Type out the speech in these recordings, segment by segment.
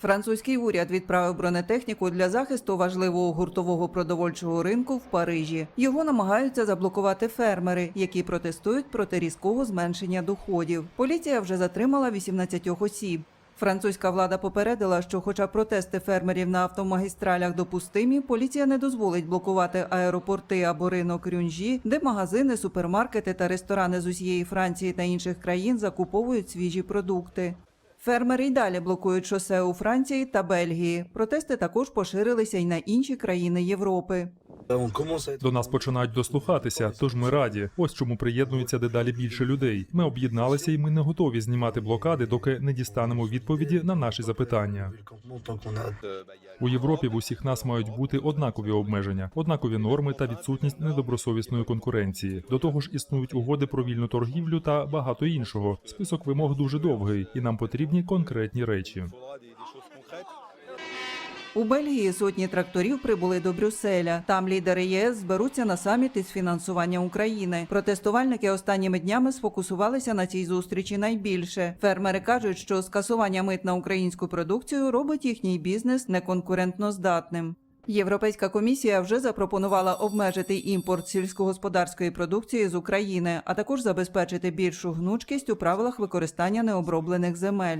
Французький уряд відправив бронетехніку для захисту важливого гуртового продовольчого ринку в Парижі. Його намагаються заблокувати фермери, які протестують проти різкого зменшення доходів. Поліція вже затримала 18 осіб. Французька влада попередила, що, хоча протести фермерів на автомагістралях допустимі, поліція не дозволить блокувати аеропорти або ринок Рюнжі, де магазини, супермаркети та ресторани з усієї Франції та інших країн закуповують свіжі продукти. Фермери й далі блокують шосе у Франції та Бельгії. Протести також поширилися й на інші країни Європи. До нас починають дослухатися, тож ми раді. Ось чому приєднується дедалі більше людей. Ми об'єдналися і ми не готові знімати блокади, доки не дістанемо відповіді на наші запитання. У Європі в усіх нас мають бути однакові обмеження, однакові норми та відсутність недобросовісної конкуренції. До того ж, існують угоди про вільну торгівлю та багато іншого. Список вимог дуже довгий, і нам потрібні конкретні речі. У Бельгії сотні тракторів прибули до Брюсселя. Там лідери ЄС зберуться на саміт із фінансування України. Протестувальники останніми днями сфокусувалися на цій зустрічі найбільше. Фермери кажуть, що скасування мит на українську продукцію робить їхній бізнес неконкурентноздатним. Європейська комісія вже запропонувала обмежити імпорт сільськогосподарської продукції з України, а також забезпечити більшу гнучкість у правилах використання необроблених земель.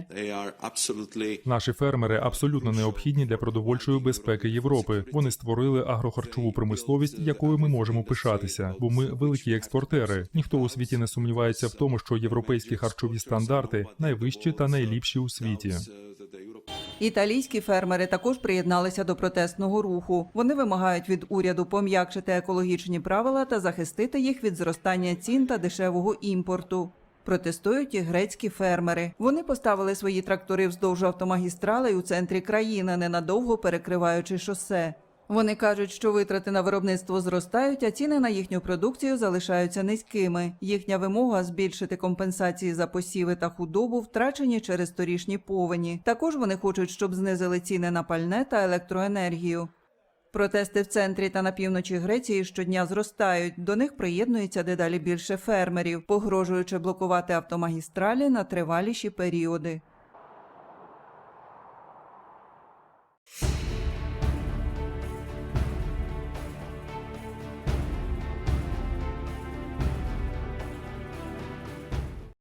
Наші фермери абсолютно необхідні для продовольчої безпеки Європи. Вони створили агрохарчову промисловість, якою ми можемо пишатися, бо ми великі експортери. Ніхто у світі не сумнівається в тому, що європейські харчові стандарти найвищі та найліпші у світі. Італійські фермери також приєдналися до протестного руху. Вони вимагають від уряду пом'якшити екологічні правила та захистити їх від зростання цін та дешевого імпорту. Протестують і грецькі фермери. Вони поставили свої трактори вздовж автомагістралей у центрі країни, ненадовго перекриваючи шосе. Вони кажуть, що витрати на виробництво зростають, а ціни на їхню продукцію залишаються низькими. Їхня вимога збільшити компенсації за посіви та худобу втрачені через торішні повені. Також вони хочуть, щоб знизили ціни на пальне та електроенергію. Протести в центрі та на півночі Греції щодня зростають. До них приєднується дедалі більше фермерів, погрожуючи блокувати автомагістралі на триваліші періоди.